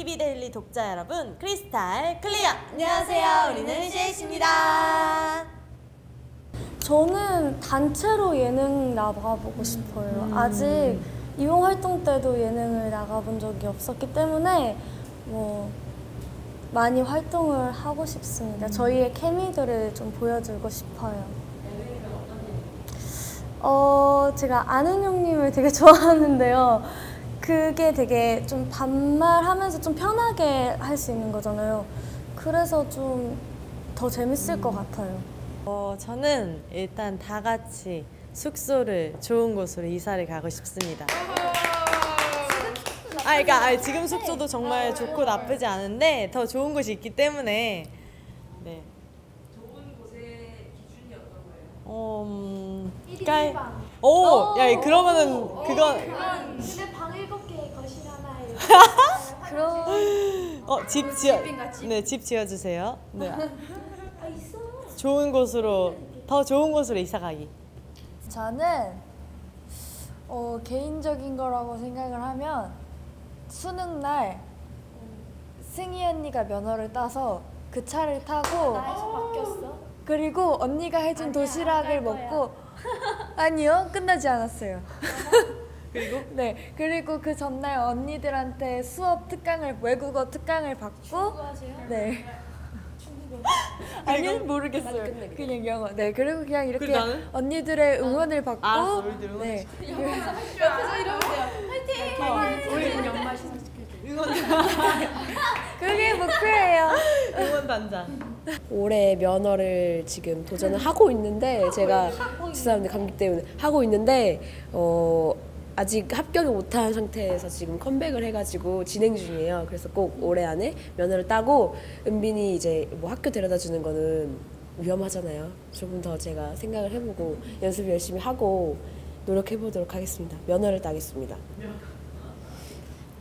TV 데일리 독자 여러분, 크리스탈 클리어! 안녕하세요. 우리는 CH입니다. 저는 단체로 예능 나가보고 싶어요. 아직 이용 활동 때도 예능을 나가본 적이 없었기 때문에 뭐 많이 활동을 하고 싶습니다. 저희의 케미들을 좀 보여주고 싶어요. 어, 제가 아는 형님을 되게 좋아하는데요. 그게 되게 좀 반말하면서 좀 편하게 할 수 있는 거잖아요. 그래서 좀 더 재밌을 것 같아요. 어, 저는 일단 다 같이 숙소를 좋은 곳으로 이사를 가고 싶습니다. 아, 그러니까 아니, 지금 숙소도 정말 좋고 나쁘지 않은데 더 좋은 곳이 있기 때문에 네. 좋은 곳의 기준이 어떤 거예요? 어, 음, 그러니까 오, 야, 그러면은 그건 하나에 그럼 어, 집 지어 네, 집 지어 주세요. 네. 아 있어. 좋은 곳으로 더 좋은 곳으로 이사 가기. 저는 어, 개인적인 거라고 생각을 하면 수능 날 승희 언니가 면허를 따서 그 차를 타고 나에서 바뀌었어. 그리고 언니가 해준 아니야, 도시락을 안 먹고 아니요 끝나지 않았어요. 그리고 네 그리고 그 전날 언니들한테 수업 특강을 외국어 특강을 받고 하세요? 네. 아니요 모르겠어요. 그냥 영어. 네 그리고 그냥 이렇게 그리고 나는? 언니들의 응원을 받고 알았어, 우리들 응원 네. 우리 연말 시상 그게 목표예요. 응원 단장. 올해 면허를 지금 도전을 하고 있는데 제가 죄송합니다 감기 때문에 하고 있는데 어 아직 합격을 못한 상태에서 지금 컴백을 해가지고 진행 중이에요. 그래서 꼭 올해 안에 면허를 따고 은빈이 이제 뭐 학교 데려다 주는 거는 위험하잖아요. 조금 더 제가 생각을 해보고 연습 열심히 하고 노력해 보도록 하겠습니다. 면허를 따겠습니다.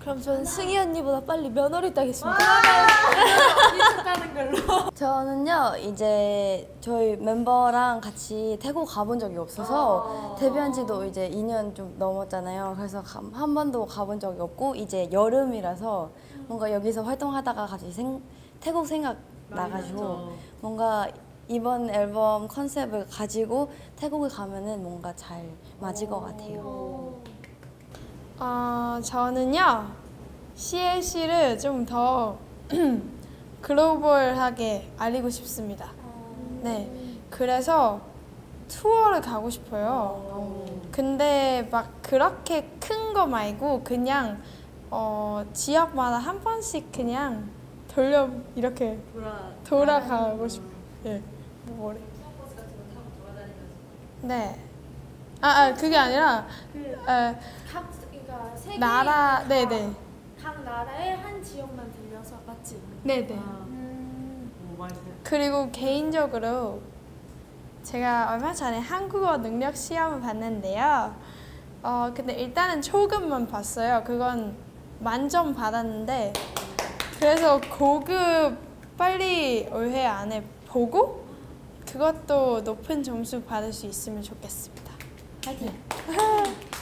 그럼 저는 승희 언니보다 빨리 면허를 따겠습니다. 저는요 이제 저희 멤버랑 같이 태국 가본 적이 없어서 데뷔한 지도 이제 2년 좀 넘었잖아요. 그래서 가- 한 번도 가본 적이 없고 이제 여름이라서 뭔가 여기서 활동하다가 갑자기 생, 태국 생각 나가지고 뭔가 이번 앨범 컨셉을 가지고 태국을 가면은 뭔가 잘 맞을 것 같아요. 어, 저는요 CLC를 좀 더 글로벌하게 알리고 싶습니다. 네, 그래서 투어를 가고 싶어요. 근데 막 그렇게 큰 거 말고 그냥 어, 지역마다 한 번씩 그냥 돌려 이렇게 돌아 가고 싶어요. 네, 뭐래? 네. 아, 아 그게 아니라 어, 각 그러니까 세계 나라, 네네. 각 나라의 한 지역만 들려서 맞지? 네네. 그리고 개인적으로 제가 얼마 전에 한국어 능력 시험을 봤는데요. 어, 근데 일단은 초급만 봤어요. 그건 만점 받았는데 그래서 고급 빨리 올해 안에 보고 그것도 높은 점수 받을 수 있으면 좋겠습니다. 파이팅!